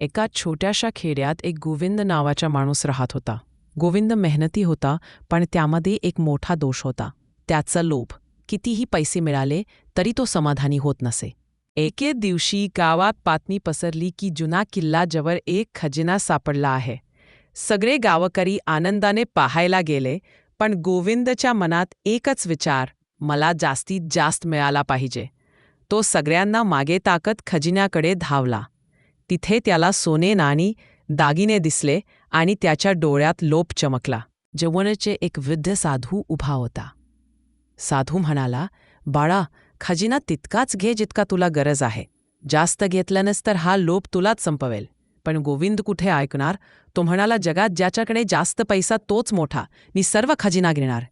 एका छोट्याशा खेड्यात एक गोविंद नावाचा माणूस राहत होता. गोविंद मेहनती होता पण त्यामध्ये एक मोठा दोष होता. त्याचा लोभ. कितीही पैसे मिळाले तरी तो समाधानी होत नसे. एके दिवशी गावात बातमी पसरली की जुना किल्ला जवळ एक खजिना सापडला आहे. सगळे गावकरी आनंदाने पाहायला गेले पण गोविंदच्या मनात एकच विचार मला जास्तीत जास्त मिळाला पाहिजे. तो सगळ्यांना मागे ताकत खजिन्याकडे धावला. तिथे त्याला सोने नाणी दागिने दिसले आणि त्याच्या डोळ्यात लोप चमकला. जवळचे एक वृद्ध साधू उभा होता. साधू म्हणाला बाळा खजिना तितकाच घे जितका तुला गरज आहे. जास्त घेतल्यानंच तर हा लोप तुलाच संपवेल. पण गोविंद कुठे ऐकणार? तो म्हणाला जगात ज्याच्याकडे जास्त पैसा तोच मोठा. मी सर्व खजिना घेणार.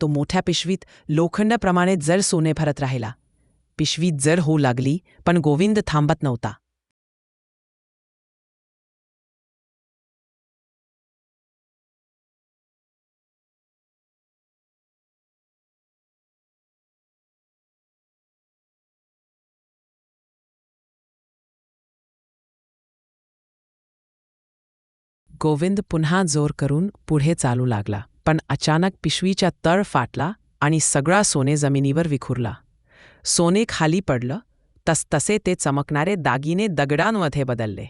तो मोठ्या पिशवीत लोखंडाप्रमाणे जर सोने भरत राहिला. पिशवी जर होऊ लागली पण गोविंद थांबत नव्हता. गोविंद पुन्हा जोर करून पुढे चालू लागला. पण अचानक पिशवीचा तळ फाटला आणि सगळा सोने जमिनीवर विखुरला. सोने खाली पडलं. तसतसे ते चमकणारे दागिने दगडांमध्ये बदलले.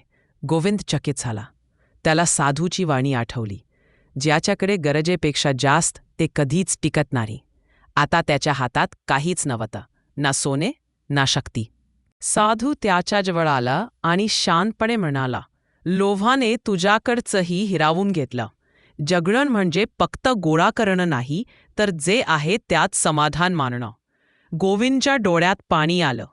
गोविंद चकित झाला. त्याला साधूची वाणी आठवली. ज्याच्याकडे गरजेपेक्षा जास्त ते कधीच टिकत नाही. आता त्याच्या हातात काहीच नव्हतं. ना सोने ना शक्ती. साधू त्याच्याजवळ आला आणि शांतपणे म्हणाला लोभाने तुझ्याकडचंही हिरावून घेतलं. जगणं म्हणजे फक्त गोळा करणं नाही तर जे आहे त्यात समाधान मानणं. गोविंदच्या डोळ्यात पाणी आलं.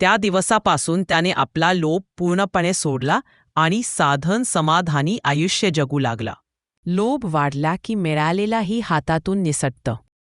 त्या दिवसापासून त्याने आपला लोभ पूर्णपणे सोडला आणि साधन समाधानी आयुष्य जगू लागला. लोभ वाढला की मिळालेलाही हातातून निसटतं.